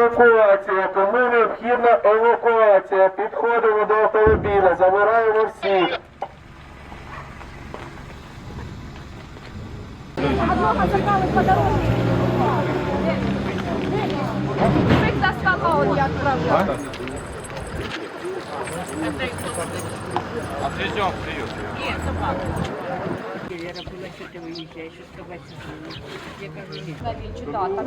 евакуація. Кому необхідна евакуація? Підходимо до автомобіля, забираємо всіх. Одного забрали по дорозі. Мужик заскакав, як правда. Вера была, что ты выезжаешь, что сказать. Я кажу, нет. Навіщо, да, там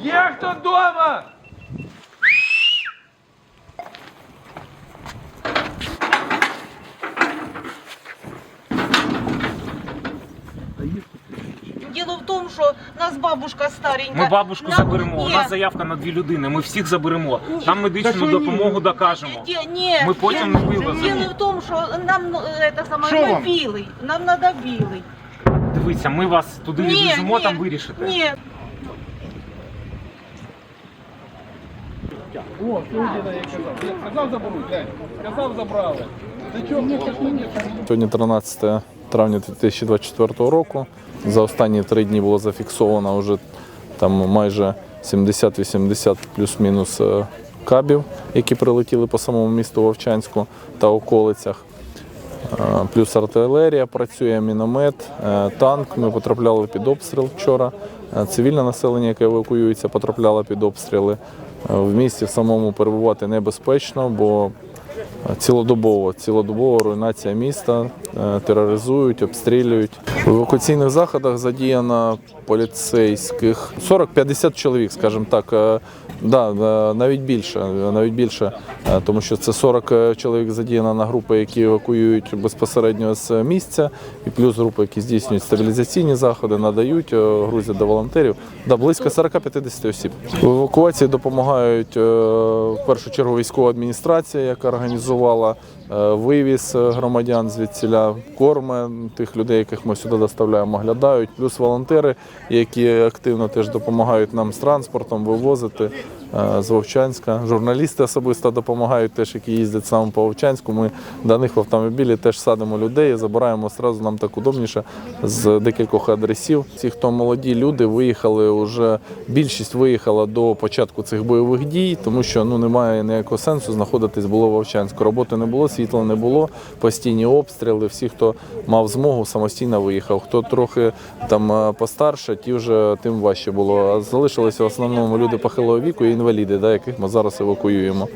Є хто вдома? Діло в тому, що нас бабушка старенька. Ми бабушку Нам- заберемо. У нас заявка на дві людини. Ми всіх заберемо. Там медичну допомогу докажемо. ні, ні. Ми потім не вивеземо. Діло в тому, що нам ну, це саме, Що ми вам? білий. Нам треба білий. Дивіться, ми вас туди Ні, відвеземо, ні, там вирішите. Ні. О, сьогодні я казав. Казав заберуть, День. Казав забрали. Ти чого? Сьогодні 13 травня 2024 року. За останні три дні було зафіксовано вже там майже 70-80 плюс-мінус е, кабів, які прилетіли по самому місту Вовчанську та околицях. Е, Плюс артилерія працює, міномет, е, танк. Ми потрапляли під обстріл вчора. Е, Цивільне населення, яке евакуюється, потрапляло під обстріли. В місті в самому перебувати небезпечно, бо Цілодобово, цілодобова руйнація міста, тероризують, обстрілюють. В евакуаційних заходах задіяно поліцейських 40-50 чоловік, скажімо так. Е, Да, е, навіть більше, е, навіть більше, е, тому що це 40 чоловік задіяно на групи, які евакуюють безпосередньо з місця, і плюс групи, які здійснюють стабілізаційні заходи, надають, е, грузять до волонтерів. Да, близько 40-50 осіб. В евакуації допомагають е, в першу чергу військова адміністрація, яка організувала е, вивіз е, громадян звідсіля, корми тих людей, яких ми сюди доставляємо, оглядають, плюс волонтери, які активно теж допомагають нам з транспортом вивозити е, з Вовчанська. Журналісти особисто допомагають теж, які їздять саме по Вовчанську. Ми до них в автомобілі теж садимо людей, забираємо одразу нам так удобніше з декількох адресів. Ті, хто молоді люди, виїхали вже більшість виїхала до початку цих бойових дій, тому що ну немає ніякого сенсу знаходитись було в Вовчанську. Роботи не було, світла не було, постійні обстріли. Всі, хто мав змогу, самостійно виїхав. Хто трохи там е, постарше, ті вже тим важче було. А залишилися в основному люди похилого віку і інваліди, да, яких ми зараз евакуюємо.